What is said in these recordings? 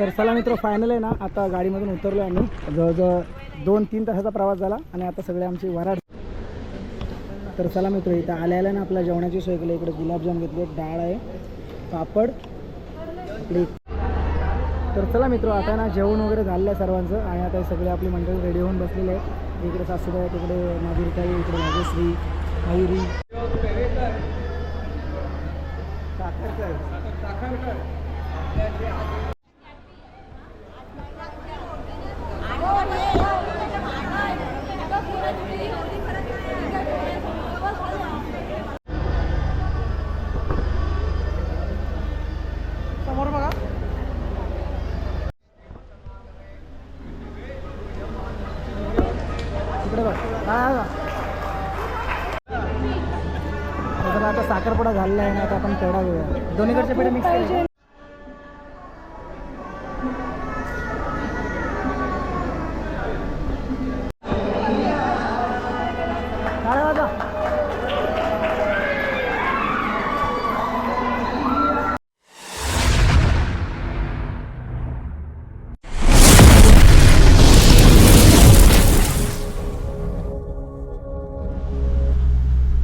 तर चला मित्र फायनल आहे ना. आता गाडीमधून उतरलो आम्ही. जवळजवळ दोन तीन तासाचा प्रवास झाला आणि आता सगळे आमची वराड तर चला मित्र इथं आल्या आल्या ना आपल्या जेवणाची सोय केली. इकडे गुलाबजाम घेतले. डाळ आहे पापड इकडे तर चला मित्र आता ना जेवण वगैरे झालेलं आहे सर्वांचं आणि आता हे सगळे आपली मंडळी रेडी होऊन बसलेले आहेत. इकडे सासूबाई तिकडे माधुरताई इकडे भाग्यश्री मयुरी. समोर झालेला आहे ना आता आपण पेढा घेऊया. दोन्हीकडचे पेढे मिक्स करायचे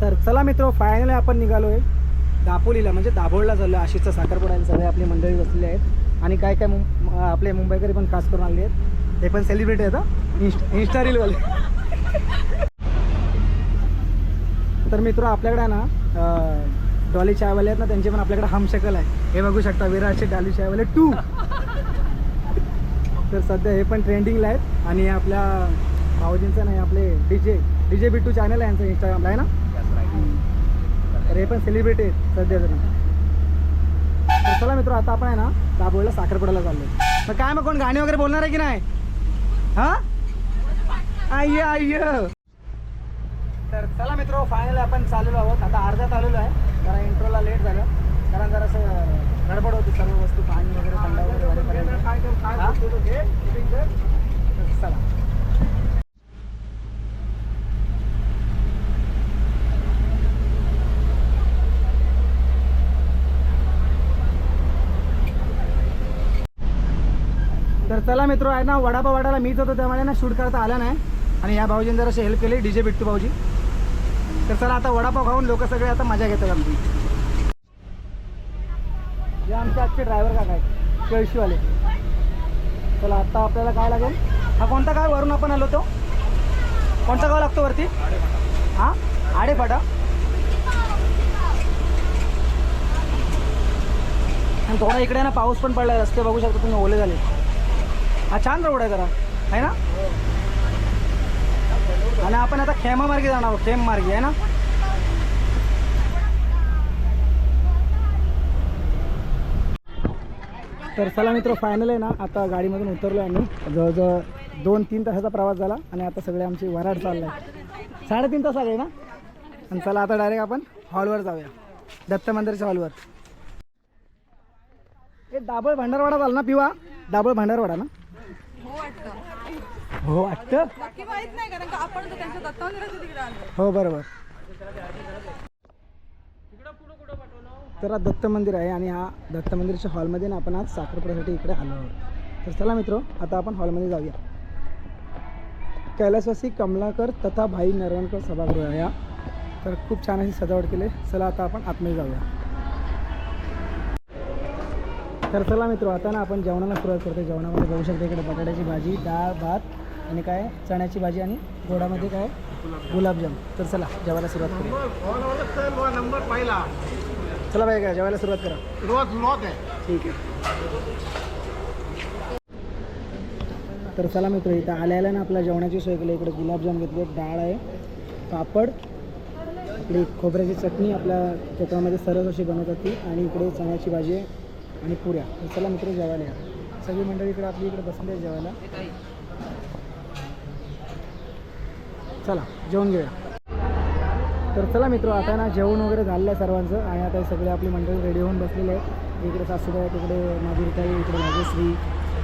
तर चला मित्र फायनली आपण निघालो आहे दापोलीला म्हणजे दाभोळला चाललो आहे आशिषचा साखरपुड्याला सगळे आपली मंडळी बसलेली आहेत. आणि काय काय मुं आपले मुंबईकरी पण खास करून आले आहेत. ते पण सेलिब्रिटी आहेत इंस्ट इंस्टारीलवाले इंस्टा रीलवाले तर मित्र आपल्याकडे ना डॉली चायवाले आहेत ना त्यांचे पण आपल्याकडे हमशकल आहे. हे बघू शकता विराटचे डॉली चायवाले टू तर सध्या हे पण ट्रेंडिंगला आहेत. आणि आपल्या भाऊजींचं नाही आपले D J D J Bittu channel आहे यांचं इंस्टाग्रामला आहे ना? तर हे पण सेलिब्रिटी आहेत सध्या तरी. तर चला मित्र आता आपण आहे ना दाबोळला साखरपुड्याला चाललो तर काय मग कोण गाणी वगैरे बोलणार आहे की नाही? हा? आय आय तर चला मित्र फायनल आपण चाललेलो आहोत. आता अर्ध्यात आलेलो आहे. जरा इंट्रोला लेट झालं. कारण जरा असं गडबड होती सर्व वस्तू पाणी वगैरे थंड वगैरे वाढेपर्यंत. हा? तर चला तर चला मित्र आहे ना वडापाव वाडाला मीच होतो त्यामुळे ना शूट करता आला नाही. आणि या भाऊजीने जर हेल्प केली डी जे बिट्टू भाऊजी. तर चला आता वडापाव खाऊन लोक सगळे आता मजा घेतात आमची. जे आमचे आजचे ड्रायव्हर काका काय केळशीवाले. चला आता आपल्याला काय लागेल? हा कोणता काय वरून आपण आलो तो? कोणता गाव लागतो वरती? हा? आडेपाटा आणि थोडा इकडे ना पाऊस पण पडला रस्ते बघू शकता तुम्ही ओले झाले. हा छान रोड आहे जरा आहे ना? आणि आपण आता खेमा मार्गे जाणार आहोत. खेम मार्गे आहे ना? तर चला मित्र फायनल आहे ना. आता गाडीमधून उतरलो आहे आम्ही. जवळजवळ दोन तीन तासाचा प्रवास झाला आणि आता सगळे आमची वराड चाललं आहे साडेतीन तास आले ना? आणि चला आता डायरेक्ट आपण हॉलवर जाऊया. दत्त मंदिरच्या हॉलवर हे दाबळ भंडारवाडा झाला ना पिवा? दाबळ भंडारवाडा ना? हो वाटतं. हो वाटतं बाकी माहीत नाही कारण का आपण तर त्यांच्या दत्तावंदराच्या तिकडे आलो. हो बरोबर. तर हा दत्त मंदिर आहे आणि हा दत्त मंदिरच्या हॉलमध्ये ना आपण आज साखरपुड्यासाठी इकडे आलो आहोत. तर चला मित्र आता आपण हॉलमध्ये जाऊया. कैलासवासी कमलाकर तथा भाई नरवणकर सभागृह हा तर खूप छान अशी सजावट केली. चला आता आपण आतमध्ये जाऊया. तर चला मित्र आता ना आपण जेवणाला सुरुवात करतो जेवणामध्ये बघू शकता इकडे बटाट्याची भाजी डाळ भात आणि काय? चण्याची भाजी आणि गोडामध्ये काय? गुलाबजाम. तर चला जेवायला सुरुवात करू नंबर पहिला चला बाई काय जेवायला सुरुवात करा. रोज लॉक आहे ठीक आहे. तर चला मित्र इथं आल्याला ना आपल्या जेवणाची सोय केली. इकडे गुलाबजाम घेतले डाळ आहे पापड आपली खोबऱ्याची चटणी आपल्या कोकणामध्ये सरस अशी बनवतात ती. आणि इकडे चण्याची भाजी आहे. आणि पुऱ्या. चला मित्र जेवायला या. सगळी मंडळी इकडे आपली इकडे बसली आहे जेवायला. चला जेवण घेऊया. तर चला मित्र आता ना जेवण वगैरे झालेलं आहे सर्वांचं. आणि आता सगळे आपली मंडळी रेडी होऊन बसलेले आहेत. इकडे सासूबाई तिकडे इकडे माधुरीताई इकडे भाग्यश्री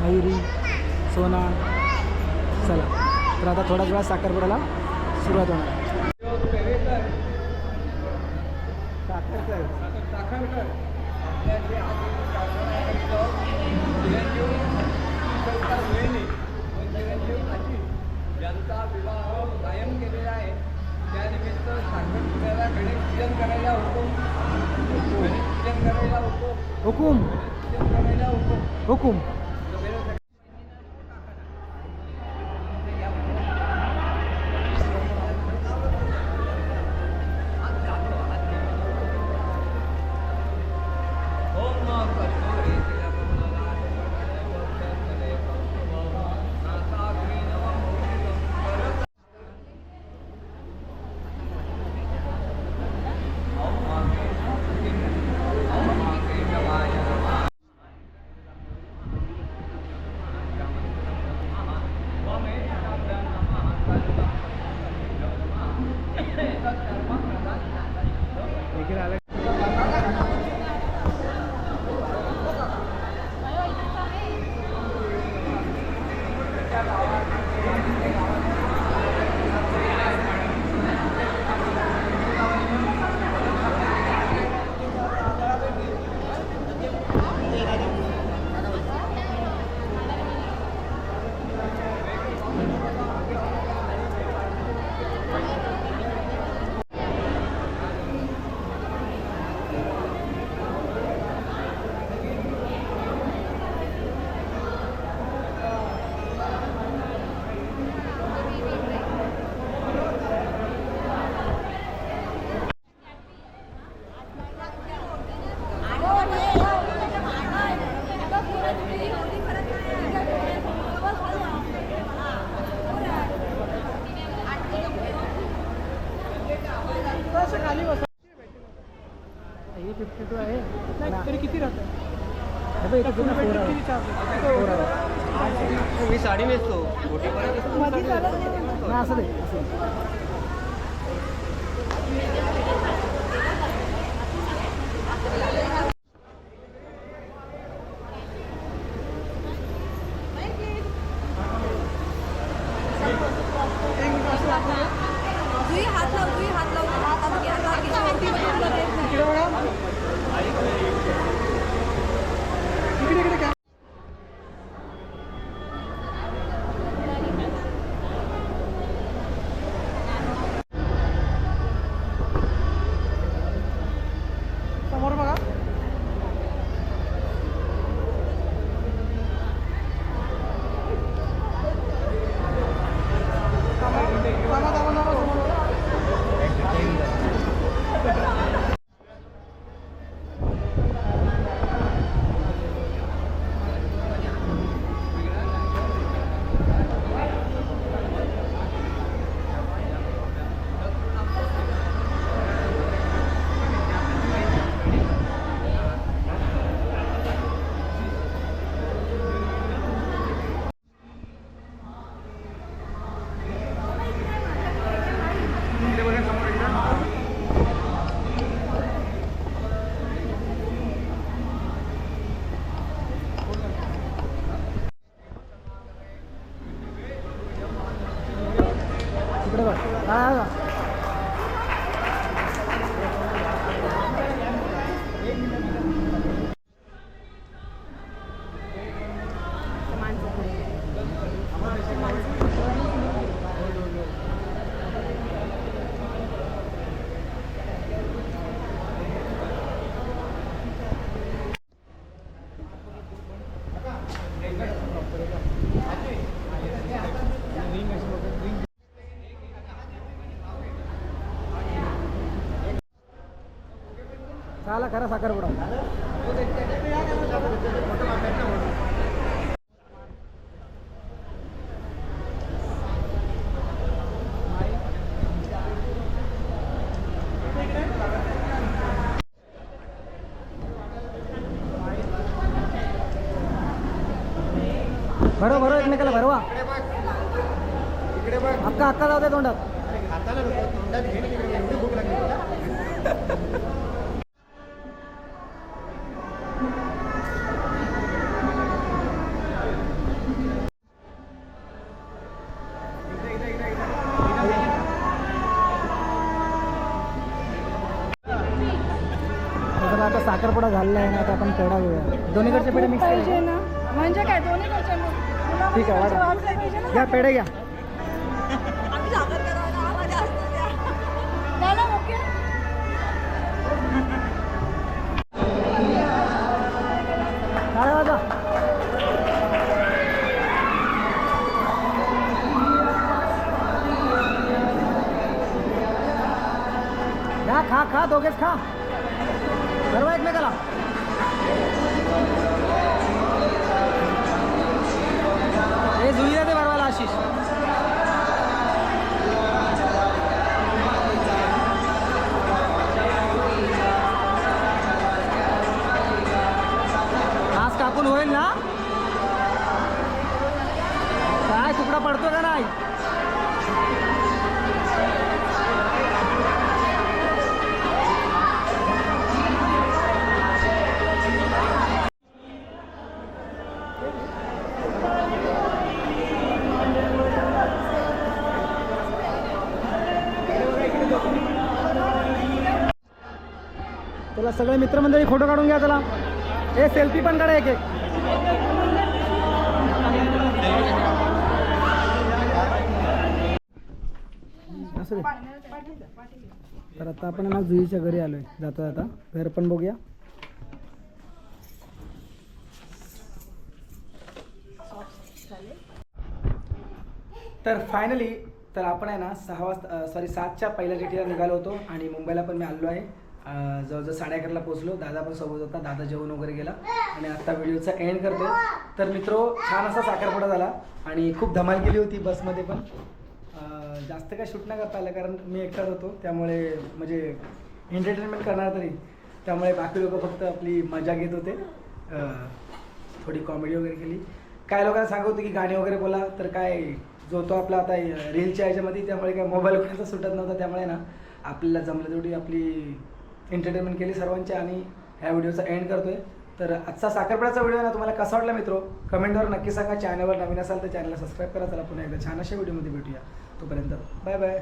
मयुरी सोना. चला. तर आता थोड्याच वेळात साखरपुड्याला सुरुवात होणार ज्यांचा विवाह कायम केलेला आहे त्यानिमित्त साखरपुड्याला गणेश पूजन करायला हुकूम. गणेश पूजन करायला हुकूम हुकुम पूजन करायला हुकूम. हुकुम. ही फिफ्टी टू आहे तरी किती राहतं इथे पूर्ण फोर आहे फोर आहे मी साडी नेसतो नाही असं दे असं दे. जुई हात लाव जुई हात लाव हातात घे हातात घे शेवटी बघ हा हा. झाला खरा साखरपुडा भरो भरो एकमेकाला भरवा. अक्का अक्का जाऊ दे तोंडात. घेऊया दोन्हीकडचे पेढे मिक्स पाहिजे ना. म्हणजे काय दोन्ही कडचे मग तुला ठीक आहे, वाढा. वाढलं पाहिजे ना. घ्या पेढे घ्या. आम्ही साखर करायला आम्हाला जास्त द्या. झालं ओके? वाजा घ्या खा खा दोघेच खा. सर्व एकमेकाला? सगळे मित्रमंडळी फोटो काढून घ्या चला हे सेल्फी पण काढा एक एक तर आता आपण ना जुईच्या घरी आलोय. जाता जाता घर पण बघूया. तर फायनली तर आपण आहे ना सहा वाजता सॉरी सातच्या पहिल्या डेटीला निघालो होतो आणि मुंबईला पण मी आलो आहे. जवळजवळ साडे अकराला पोहोचलो. दादा पण सोबत होता. दादा जेवण वगैरे गेला आणि आता व्हिडिओचा एंड करतो तर मित्रो छान असा साखरपुडा झाला. आणि खूप धमाल केली होती बसमध्ये पण. जास्त काय शूट नाही करता आलं कारण मी एकटाच होतो. त्यामुळे म्हणजे एंटरटेनमेंट करणार तरी. त्यामुळे बाकी लोक फक्त आपली मजा घेत होते. थोडी कॉमेडी वगैरे केली. काय लोकांना सांगत होते की गाणी वगैरे बोला. तर काय जो तो आपला आता रीलच्या याच्यामध्ये त्यामुळे काय मोबाईल वगैरेचा सुटत नव्हता. त्यामुळे ना आपल्याला जमलं तेवढी आपली एंटरटेनमेंट केली सर्वांची आणि ह्या व्हिडिओचा एंड करतोय. तर आजचा साखरपुड्याचा व्हिडिओ ना तुम्हाला कसा वाटला मित्रो? कमेंटवर नक्की सांगा. चॅनलवर नवीन असाल तर चॅनलला सबस्क्राईब करा. चला पुन्हा एकदा छान अशा व्हिडिओमध्ये भेटूया. तोपर्यंत बाय बाय